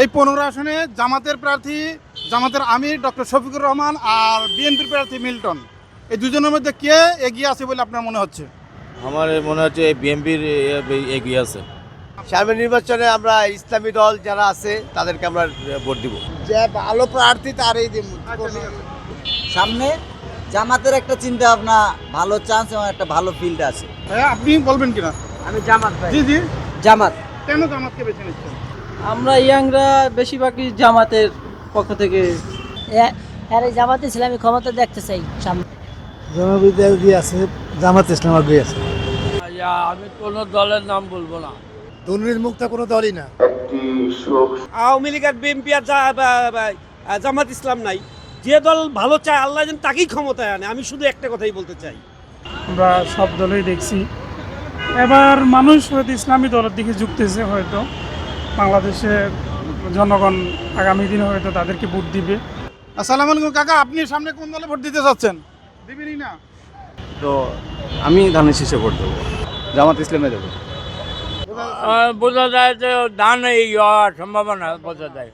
এই পনেরো আসনে জামাতের প্রার্থী জামাতের আমির ডক্টর শফিকুর রহমান আর বিএনপির প্রার্থী মিল্টন। এই দুজনের মধ্যে কে এগিয়ে আছে বলে আপনার মনে হচ্ছে? আমার মনে হচ্ছে এই বিএনপির এগিয়ে আছে। সামনের নির্বাচনে আমরা ইসলামী দল যারা আছে তাদেরকে আমরা ভোট দিব। যে ভালো প্রার্থী তারই দিব। সামনে জামাতের একটা চিন্তা ভাবনা ভালো চান্স এবং একটা ভালো ফিল্ড আছে। হ্যাঁ আপনি বলবেন কিনা? আমি জামাত ভাই। জি জি। জামাত। কেন জামাতকে বেছে নিচ্ছেন? আমরা ইয়াংরা বেশিরভাগই জামাতের পক্ষ থেকে আর এই জামাত ইসলামী ক্ষমতা দেখতে চাই সামনে। জনবিদ্যালয় আছে জামাত ইসলাম আগ্রহী আছে। আমি কোনো দলের নাম বলব না। দুর্নীতি মুক্ত কোনো দলই না। আওয়ামী লীগ আর বিএনপি আর জামাত ইসলাম নাই। যে দল ভালো চায় আল্লাহ যেন তাকেই ক্ষমতায় আনে। আমি শুধু একটা কথাই বলতে চাই। আমরা সব দলেই দেখছি। এবার মানুষ হয়তো ইসলামী দলের দিকে ঝুঁকতেছে হয়তো। বাংলাদেশের জনগণ আগামী দিনে হয়তো তাদেরকে ভোট দিবে। আসসালামু আলাইকুম কাকা আপনি সামনে কোন দলে ভোট দিতে চাচ্ছেন দিবেনই না। তো আমি ধানের শীষে ভোট দেবো জামাত ইসলামে দেবো। বোঝা যায় যে দান এই হওয়ার সম্ভাবনা বোঝা যায়।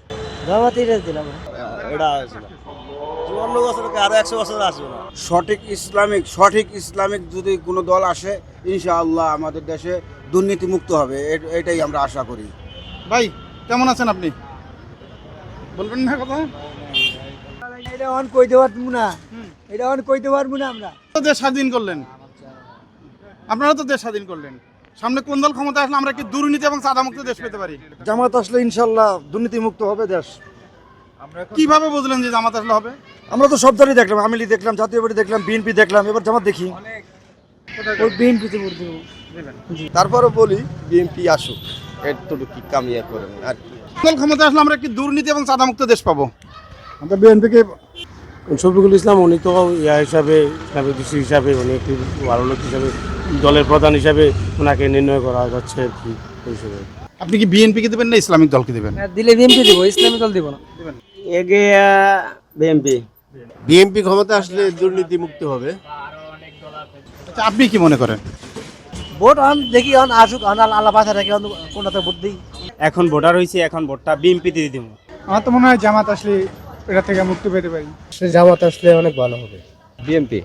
সঠিক ইসলামিক সঠিক ইসলামিক যদি কোনো দল আসে ইনশাআল্লাহ আমাদের দেশে দুর্নীতি মুক্ত হবে এটাই আমরা আশা করি। ভাই কেমন আছেন আপনি? বলবেন না কথা? এটা অন কইতে পারব না। এটা অন কইতে পারব না আমরা। তো দেশ স্বাধীন করলেন। আপনারা তো দেশ স্বাধীন করলেন। সামনে কোন দল ক্ষমতা আসলে আমরা কি দুর্নীতি এবং সাদামুক্ত দেশ পেতে পারি? জামাত আসলে ইনশাল্লাহ দুর্নীতি মুক্ত হবে দেশ। কীভাবে বুঝলেন যে জামাত আসলে হবে? আমরা তো সব দলই দেখলাম আমিলি দেখলাম জাতীয় পার্টি দেখলাম বিএনপি দেখলাম এবার জামাত দেখি। ওই বিএনপিতে ভোট দেবো। তারপরে বলি বিএনপি আসুক। এতটুকু কামিয়া করেন। আর কোন দল ক্ষমতা আসলে আমরা কি দুর্নীতি এবং সাদামুক্ত দেশ পাবো? আমরা বিএনপিকে শফিকুল ইসলাম উনি তো ইয়া হিসাবে ইসলামিক দৃষ্টি হিসাবে উনি একটি ভালো লোক হিসাবে দলের প্রধান হিসাবে ওনাকে নির্ণয় করা যাচ্ছে আর কি হিসেবে। আপনি কি বিএনপি কে দেবেন না ইসলামিক দলকে দেবেন? দিলে বিএনপি দিব ইসলামী দল দিব না। এগিয়ে বিএমপি বিএনপি ক্ষমতা আসলে দুর্নীতি মুক্ত হবে। আচ্ছা আপনি কি মনে করেন? ভোট আন দেখি অন আসুক আন আল্লাহ বাসা রাখি অন কোনটাতে ভোট দিই? এখন ভোটার হয়েছে এখন ভোটটা বিএনপিতে দিয়ে দিব। আমার তো মনে হয় জামাত আসলে এটা থেকে মুক্তি পেতে পারি। জামাত আসলে অনেক ভালো হবে। বিএনপি?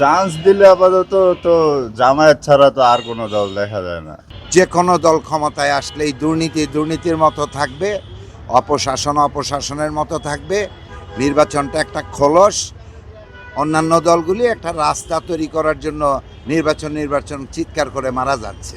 চান্স দিলে আপাতত তো জামায়াত ছাড়া তো আর কোনো দল দেখা যায় না। যে কোনো দল ক্ষমতায় আসলেই দুর্নীতি দুর্নীতির মতো থাকবে অপশাসন অপশাসনের মতো থাকবে নির্বাচনটা একটা খোলস অন্যান্য দলগুলি একটা রাস্তা তৈরি করার জন্য নির্বাচন নির্বাচন চিৎকার করে মারা যাচ্ছে।